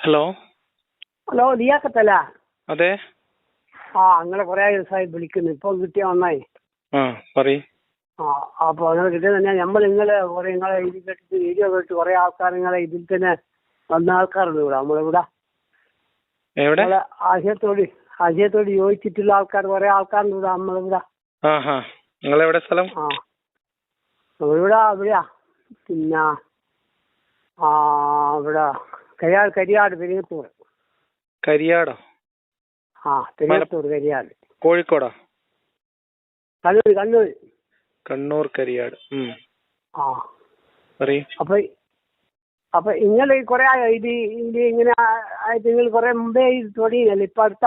Hello? Hello ലിയാക്കത്തല്ല അതെ. ആ അങ്ങനെ കുറെ ദിവസമായി വിളിക്കുന്നു. ഇപ്പൊ കിട്ടിയ ഒന്നായി ആ പറയ്. ആ അപ്പൊ അങ്ങനെ കിട്ടിയത് തന്നെ നമ്മൾ നിങ്ങളെ കുറെ നിങ്ങളെ ഇതിൽ കേട്ടിട്ട് വീഡിയോ കേട്ട് കുറെ ആൾക്കാർ നിങ്ങളെ ഇതിൽ തന്നെ വന്ന ആൾക്കാരുണ്ട് ഇവിടെ. നമ്മളിവിടെ എവിടെ? നമ്മളെ ആശയത്തോട് ആശയത്തോട് യോജിച്ചിട്ടുള്ള ആൾക്കാർ കുറെ ആൾക്കാരുണ്ട് ഇവിടെ. നമ്മളിവിടെ ഇവിടെ. നിങ്ങളെവിടെ സ്ഥലം? ആ. നമ്മളിവിടെ അവിടെയാ. പിന്നെ ആ ഇവിടെ കരിയാട് കരിയാട് പെരിങ്ങത്തൂർ കരിയാടോ? ആ പെരിങ്ങത്തൂർ കരിയാട്. കോഴിക്കോടോ? കണ്ണൂർ കണ്ണൂർ കണ്ണൂർ കരിയാട്. ആ. പറയ്. അപ്പൊ അപ്പൊ നിങ്ങൾ കുറെ ഇത് ഇത് ഇങ്ങനെ നിങ്ങൾ കുറെ മുമ്പേ ഇത് തുടങ്ങിയല്ലേ ഇപ്പൊ അടുത്ത?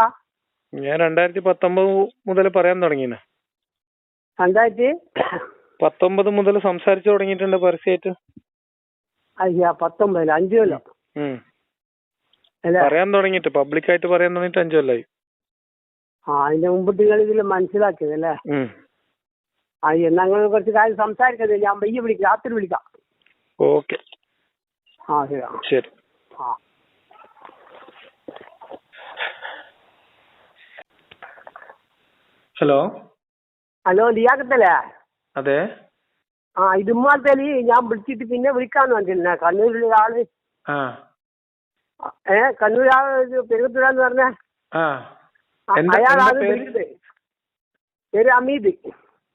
ഞാൻ രണ്ടായിരത്തി പത്തൊമ്പത് മുതൽ പറയാൻ തുടങ്ങിന. രണ്ടായിരത്തി? പത്തൊമ്പത് മുതൽ സംസാരിച്ചു തുടങ്ങിയിട്ടുണ്ട് പരസ്യമായിട്ട് അയ്യാ പത്തൊമ്പതിൽ അഞ്ചു കൊല്ലം. ഉം. തുടങ്ങിട്ട് പറയാൻ തുടങ്ങിയിട്ട് പബ്ലിക്കായിട്ട് പറയാൻ തുടങ്ങിയിട്ട് അഞ്ചു കൊല്ലായി. ആ അതിന്റെ മുമ്പ് നിങ്ങൾ ഇതിൽ മനസ്സിലാക്കിയത് അല്ലേ? ഉം. ആ എന്നാ നിങ്ങൾ കുറച്ച് കാര്യം സംസാരിക്കുന്നത് ഞാൻ വയ്യ വിളിക്കാം രാത്രി വിളിക്കാം. ഓക്കെ. ആ ശരി. ആ. ഹലോ? ഹലോ ലിയാക്കത്തല്ലേ അതെ. ആ ഇതുമാലത്തേൽ ഞാൻ വിളിച്ചിട്ട് പിന്നെ വിളിക്കാന്ന് പറഞ്ഞിരുന്നെ. കണ്ണൂരിലെ ആൾ ഏ കണ്ണൂർ പെരുകുത്തുരാന്ന് പറഞ്ഞ അയാളാണ് പേര്? വിളിച്ചത്. പേര്? അമീദ്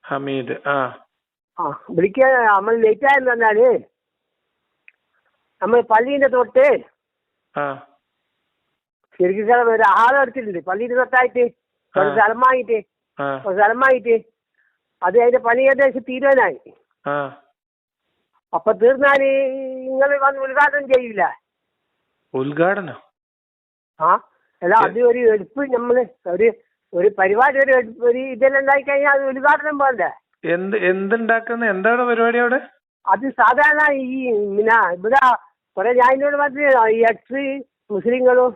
ഹമീദ്. ആ. ആ വിളിക്കാൻ നമ്മൾ ലേറ്റ് ആയെന്ന് പറഞ്ഞാൽ നമ്മൾ പള്ളീന്റെ തൊട്ട് ആ. ശരിക്കും ഒരു ആഹാരം എടുത്തിട്ടുണ്ട്. പള്ളീന്റെ തൊട്ടായിട്ട് ആ. സ്ഥലം വാങ്ങിയിട്ട് ഒരു സ്ഥലം വാങ്ങിയിട്ട് അത് അതിന്റെ പണി ഏകദേശം തീരുവാനായി. അപ്പൊ തീർന്നാൽ നിങ്ങൾ വന്ന് ഉദ്ഘാടനം ചെയ്യില്ല ഉദ്ഘാടനം? ആ? അല്ല അത് ഒരു എടുപ്പ് നമ്മൾ ഒരു ഒരു പരിപാടി ഒരു എടുപ്പ് ഒരു ഇതെല്ലാം ഉണ്ടായി കഴിഞ്ഞാൽ അത് ഉദ്ഘാടനം പോലെ എന്ത് എന്തുണ്ടാക്കുന്ന എന്താണ് പരിപാടി അവിടെ? അത് സാധാരണ ഈ പിന്നെ ഇവിടെ കുറെ ഞാൻ എന്നോട് പറഞ്ഞു ഈ എക്സ് മുസ്ലിങ്ങളും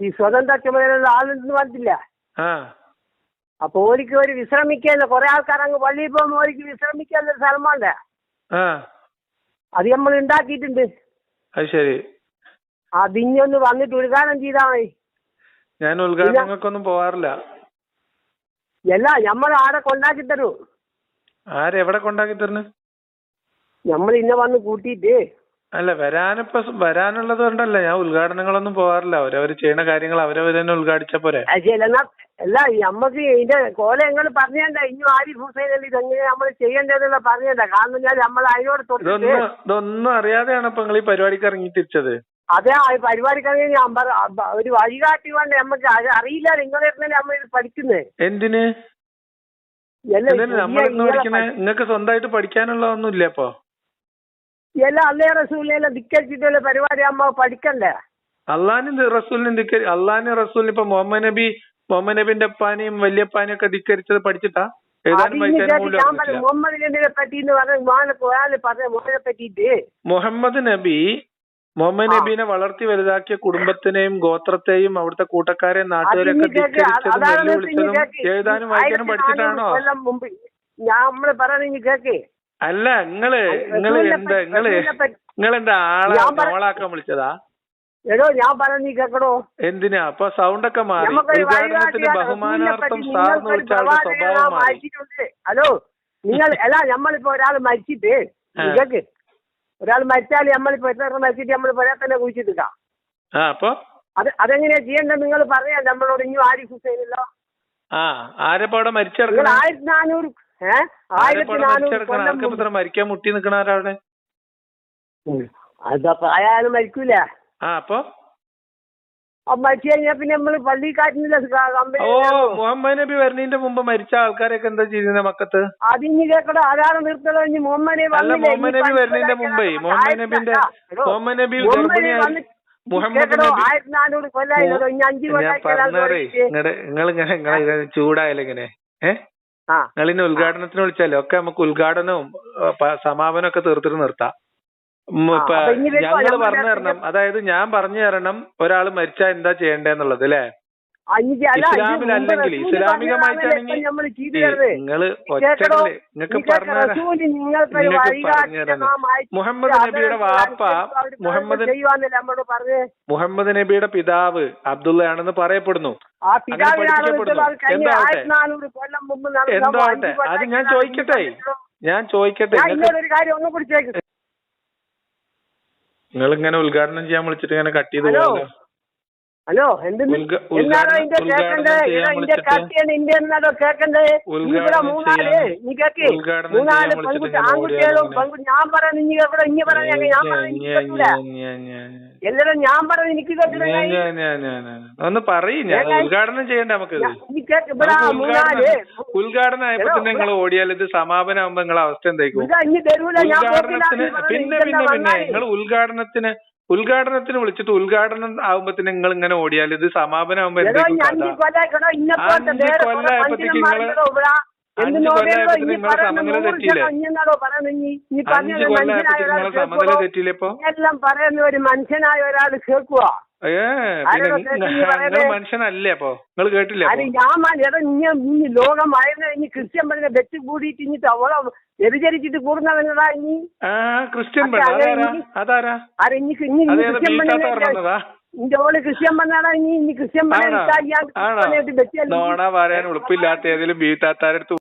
ഈ സ്വതന്ത്ര ചുമതലയുള്ള ആളുണ്ടെന്ന് പറഞ്ഞില്ല ആ. അപ്പൊ ഓലിക്ക് ഒരു വിശ്രമിക്കാനുള്ള കുറെ ആൾക്കാർ അങ്ങ് പള്ളിയിൽ പോകുമ്പോൾ ഓലിക്ക് വിശ്രമിക്കാനുള്ള സ്ഥലം വേണ്ടേ? ആ. അത് നമ്മൾ ഉണ്ടാക്കിയിട്ടുണ്ട്. അത് ശരി. അതിഞ്ഞൊന്ന് വന്നിട്ട് ഉദ്ഘാടനം ചെയ്താ മതി ഞാൻ ഉദ്ഘാടനങ്ങൾക്കൊന്നും പോവാറില്ല. അല്ല നമ്മൾ ആടെ കൊണ്ടാക്കി തരൂ? ആരെവിടെ കൊണ്ടാക്കി തരുന്നു? നമ്മൾ ഇന്നെ വന്ന് കൂട്ടിയിട്ട് അല്ല വരാനിപ്പോ വരാനുള്ളത് കൊണ്ടല്ല. ഞാൻ ഉദ്ഘാടനങ്ങളൊന്നും പോവാറില്ല. അവരവർ ചെയ്യുന്ന കാര്യങ്ങൾ അവരവർ തന്നെ ഉദ്ഘാടിച്ച പോരെ. ശരി. എന്നാ അല്ല നമ്മക്ക് ഇതിന്റെ കോല ഞങ്ങൾ പറഞ്ഞേണ്ട ഇനി ആരിഫ് ഹുസൈൻ ഇതെങ്ങനെ നമ്മൾ ചെയ്യേണ്ടതെന്നുള്ള പറഞ്ഞേണ്ട കാരണം ഞാൻ നമ്മൾ അതിനോട് തൊട്ടിട്ട് ഇതൊന്നും ഇതൊന്നും അറിയാതെയാണ് ഇപ്പൊ നിങ്ങൾ ഈ പരിപാടിക്ക് ഇറങ്ങി തിരിച്ചത് അതെ ആ പരിപാടിക്കാണെങ്കിൽ ഞാൻ പറ അപ്പ ഒരു വഴികാട്ടി കൊണ്ട് നമ്മക്ക് അറിയില്ല. നിങ്ങളെ നമ്മൾ ഇത് പഠിക്കുന്നത് എന്തിന്? പഠിക്കണേ? നിങ്ങൾക്ക് സ്വന്തമായിട്ട് പഠിക്കാനുള്ളതൊന്നും ഇല്ലേ അപ്പൊ എല്ലാ അല്ലേ റസൂലിനെല്ലാം ധിക്കരിച്ചിട്ടുള്ള പരിപാടി നമ്മ പഠിക്കണ്ടേ? അള്ളാനും റസൂലിനും ധിക്കരി അള്ളാനും റസൂലിനും ഇപ്പൊ മുഹമ്മദ് നബി മുഹമ്മദ് നബിന്റെ അപ്പാനെയും വല്യപ്പാനെയും ഒക്കെ ധിക്കരിച്ചത് പഠിച്ചിട്ടാ? മുഹമ്മദ് നബി മുഹമ്മദ്. നബീനെ വളർത്തി വലുതാക്കിയ കുടുംബത്തിനെയും ഗോത്രത്തെയും അവിടുത്തെ കൂട്ടക്കാരെയും നാട്ടുകാരെയൊക്കെ ധിക്കരിച്ചതും വെല്ലുവിളിച്ചതും എഴുതാനും വായിക്കാനും പഠിച്ചിട്ടാണോ? ഞാൻ നമ്മൾ പറയുന്നത് കേക്ക് അല്ല നിങ്ങൾ നിങ്ങൾ എന്താ നിങ്ങൾ നിങ്ങളെന്താ ആളെ മോളാക്കാൻ വിളിച്ചതാ? എടോ ഞാൻ പറഞ്ഞു കേക്കടോ. എന്തിനാ? അപ്പൊ സൗണ്ട് ഒക്കെ മാറി റസൂലിനെ ബഹുമാനാർത്ഥം സാറിന് വിളിച്ച ആളുടെ സ്വഭാവം മാറി. ഹലോ നിങ്ങൾ അല്ല നമ്മളിപ്പോ ഒരാൾ മരിച്ചിട്ട്. കേക്ക്. ഒരാൾ മരിച്ചാൽ നമ്മളിപ്പോ എത്ര മരിച്ചിട്ട് നമ്മൾ ഒരാൾ തന്നെ കുഴിച്ചിട്ടിക്കാം ആ അപ്പൊ? അത് അതെങ്ങനെയാ ചെയ്യേണ്ടത് നിങ്ങൾ പറയാൻ? നമ്മളോട് ഇനി ആരിഫ് ഹുസൈനല്ലോ ആ ആരെപ്പോ അവിടെ മരിച്ചിറക്കണം? ആയിരത്തി നാനൂറ് ഏഹ് ആയിരത്തി നാനൂറ് കൊല്ലം മരിക്കാൻ മുട്ടി നിക്കണാരവിടെ ഉം. അതപ്പോ അയാൾ മരിക്കൂലേ? ആ അപ്പൊ? അപ്പൊ മരിച്ചു കഴിഞ്ഞാൽ പിന്നെ നമ്മൾ പള്ളി കാറ്റുന്നില്ല കമ്പനി ഓ മുഹമ്മദ് നബി വരുന്നതിന്റെ മുമ്പ് മരിച്ച ആൾക്കാരൊക്കെ എന്താ ചെയ്യുന്നത് മക്കത്ത്? അതിന് കേക്കടോ ആരാണ് നിർത്തലോ ഇനി മുഹമ്മദ് നബി അല്ല വന്നില്ലേ? മുഹമ്മദ് ഇനി നബി വരുന്നതിന്റെ പണ്ട് മുമ്പേ മുഹമ്മദ് നബിന്റെ മുഹമ്മദ് നബി മുഹമ്മദ് നബി ഞാൻ പറഞ്ഞേ നിങ്ങൾ നിങ്ങൾ ഇങ്ങനെ ചൂടായാലിങ്ങനെ ചൂടായാലും ഇങ്ങനെ ഏ? ആ നിങ്ങൾ ഇന്ന് ഉദ്ഘാടനത്തിന് വിളിച്ചാലേ ഒക്കെ നമുക്ക് ഉദ്ഘാടനവും സമാപനവും ഒക്കെ തീർത്തിട്ട് നിർത്താം. ഞങ്ങൾ പറഞ്ഞു തരണം. അതായത് ഞാൻ പറഞ്ഞു തരണം ഒരാൾ മരിച്ചാൽ എന്താ ചെയ്യണ്ടേന്നുള്ളത് അല്ലേ ഇസ്ലാമിലല്ലെങ്കിൽ ഇസ്ലാമികമായിട്ടാണെങ്കിൽ. നിങ്ങൾ ഒറ്റകൾ നിങ്ങക്ക് പറഞ്ഞു കേക്കടോ, പറഞ്ഞുതരാം റസൂൽ നിങ്ങൾക്കൊരു നിങ്ങൾക്ക് വഴികാട്ടി പറഞ്ഞുതരാം നാം അയച്ചു മുഹമ്മദ് നബിയുടെ വാപ്പ മുഹമ്മദ് പറഞ്ഞേ? മുഹമ്മദ് നബിയുടെ പിതാവ് അബ്ദുള്ളയാണെന്ന് പറയപ്പെടുന്നു. ആ കഴിഞ്ഞ? ആയിരത്തി നാനൂറ് കൊല്ലം മുമ്പ് എന്താവട്ടെ? അത് ഞാൻ ചോദിക്കട്ടെ? ഞാൻ ചോദിക്കട്ടെ? ഇന്നൊരു കാര്യം ഒന്നും പിടിച്ചേക്ക്. നിങ്ങൾ ഇങ്ങനെ ഉദ്ഘാടനം ചെയ്യാൻ വിളിച്ചിട്ട് ഇങ്ങനെ കട്ട് ചെയ്ത് ഹലോ. ഹലോ എന്തെന്ന് ഇന്ത്യ കേക്കണ്ടേ? വിളിച്ചിട്ട് കട്ടിയാണ് ഇന്റെ എന്നാണോ കേക്കണ്ടേ? ഇവിടെ മൂന്നാൽ നീ കേക്ക്. മൂന്നാൽ പെൺകുട്ടി ആൺകുട്ടികളും പെൺകുട്ടി ഞാൻ പറയുന്നത് നീ ഇഞ്ഞ പറയുന്നത് ഞാൻ പറയുന്നത് എനിക്ക് എല്ലാരും ഞാൻ പറഞ്ഞു എനിക്ക് കേട്ടില്ല ഒന്ന് പറയും ഞാൻ ഉദ്ഘാടനം ചെയ്യണ്ട ഇവിടെ നമുക്ക് ഉദ്ഘാടനം ആയപ്പോ തന്നെ നിങ്ങൾ ഓടിയാൽ ഇത് സമാപനം ആവുമ്പോ നിങ്ങളെ അവസ്ഥ എന്തായിരിക്കും ഇനി ഉദ്ഘാടനത്തിന് പിന്നെ പിന്നെ പിന്നെ? നിങ്ങൾ ഉദ്ഘാടനത്തിന് ഉദ്ഘാടനത്തിന് വിളിച്ചിട്ട് ഉദ്ഘാടനം ആകുമ്പത്തിന് നിങ്ങൾ ഇങ്ങനെ ഓടിയാൽ ഇത് സമാപനം അഞ്ച് മനുഷ്യന്മാർ നിങ്ങൾ അഞ്ച് തെറ്റിയില്ലേ? അഞ്ച് സമനില തെറ്റിയില്ലേ ഇപ്പൊ? എല്ലാം പറയുന്ന ഒരു മനുഷ്യനായ ഒരാൾ കേൾക്കുക ഏ പിന്നെ? മനുഷ്യനല്ലേ അപ്പൊ? നിങ്ങൾ കേട്ടില്ലേ അത് ഞാൻ ഇനി ലോകം ആയിരുന്ന ഇനി ക്രിസ്ത്യൻ പറഞ്ഞ വെച്ച് കൂടിയിട്ട് ഇനി അവളെ വ്യഭിചരിച്ചിട്ട് കൂടുന്നവനടാ ഇനി. ക്രിസ്ത്യൻ പെണ്ണ് അതാരാ? അത് ഇനി ഇനി ക്രിസ്ത്യൻ പെണ്ണിനെ ഓൾ ക്രിസ്ത്യൻ പറഞ്ഞാടാ ഇനി ഇനി ക്രിസ്ത്യൻ ആണോ? പറഞ്ഞ നോണ പറയാൻ ഉളുപ്പില്ലാത്ത ഏതെങ്കിലും ബീട്ടാത്താരടുത്ത്